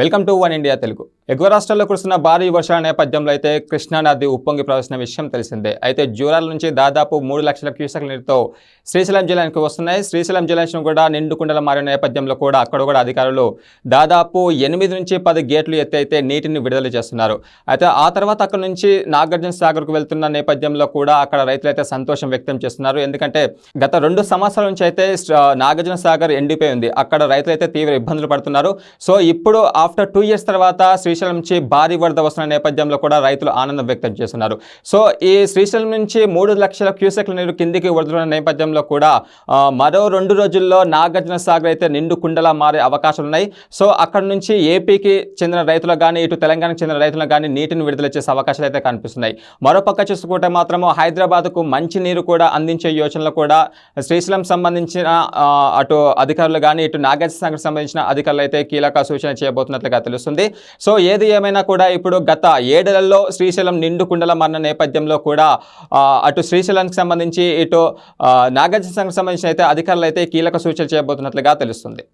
Welcome to one India Telugu. ఎగువ రాష్ట్రాల్లో కురుస్తున్న భారీ వర్షాల నేపథ్యంలో అయితే కృష్ణా నది ఉప్పొంగి ప్రవేశిన విషయం తెలిసిందే. అయితే జూరాల నుంచి దాదాపు మూడు లక్షల క్యూసెక్ల నీరుతో శ్రీశైలం జిల్లానికి వస్తున్నాయి. శ్రీశైలం జిల్లా కూడా నిండుకుండల మారిన నేపథ్యంలో కూడా అక్కడ కూడా అధికారులు దాదాపు ఎనిమిది నుంచి పది గేట్లు ఎత్తి అయితే నీటిని విడుదల చేస్తున్నారు. అయితే ఆ తర్వాత అక్కడ నుంచి నాగార్జున సాగర్కు వెళ్తున్న నేపథ్యంలో కూడా అక్కడ రైతులైతే సంతోషం వ్యక్తం చేస్తున్నారు. ఎందుకంటే గత రెండు సంవత్సరాల నుంచి అయితే నాగార్జున సాగర్ ఎండిపోయి ఉంది. అక్కడ రైతులైతే తీవ్ర ఇబ్బందులు పడుతున్నారు. సో ఇప్పుడు ఆఫ్టర్ టూ ఇయర్స్ తర్వాత శ్రీ శ్రీశైలం నుంచి భారీ వరద వస్తున్న నేపథ్యంలో కూడా రైతులు ఆనందం వ్యక్తం చేస్తున్నారు. సో ఈ శ్రీశైలం నుంచి మూడు లక్షల క్యూసెక్ల నీరు కిందికి వదులుతున్న నేపథ్యంలో కూడా మరో రెండు రోజుల్లో నాగార్జున సాగర్ అయితే నిండు కుండలా మారే అవకాశాలు ఉన్నాయి. సో అక్కడ నుంచి ఏపీకి చెందిన రైతులకు కానీ ఇటు తెలంగాణకు చెందిన రైతులకు కానీ నీటిని విడుదల చేసే అవకాశాలు అయితే కనిపిస్తున్నాయి. మరోపక్క చూసుకుంటే మాత్రము హైదరాబాద్కు మంచి నీరు కూడా అందించే యోచనలో కూడా శ్రీశైలం సంబంధించిన అటు అధికారులు కానీ ఇటు నాగార్జున సాగర్ సంబంధించిన అధికారులు అయితే కీలక సూచన చేయబోతున్నట్లుగా తెలుస్తుంది. సో ఏది ఏమైనా కూడా ఇప్పుడు గత ఏడేళ్ళలో శ్రీశైలం నిండు కుండల మరణ నేపథ్యంలో కూడా అటు శ్రీశైలానికి సంబంధించి ఇటు ఆ, నాగార్జున సంబంధించిన అయితే అధికారులు అయితే కీలక సూచనలు చేయబోతున్నట్లుగా తెలుస్తుంది.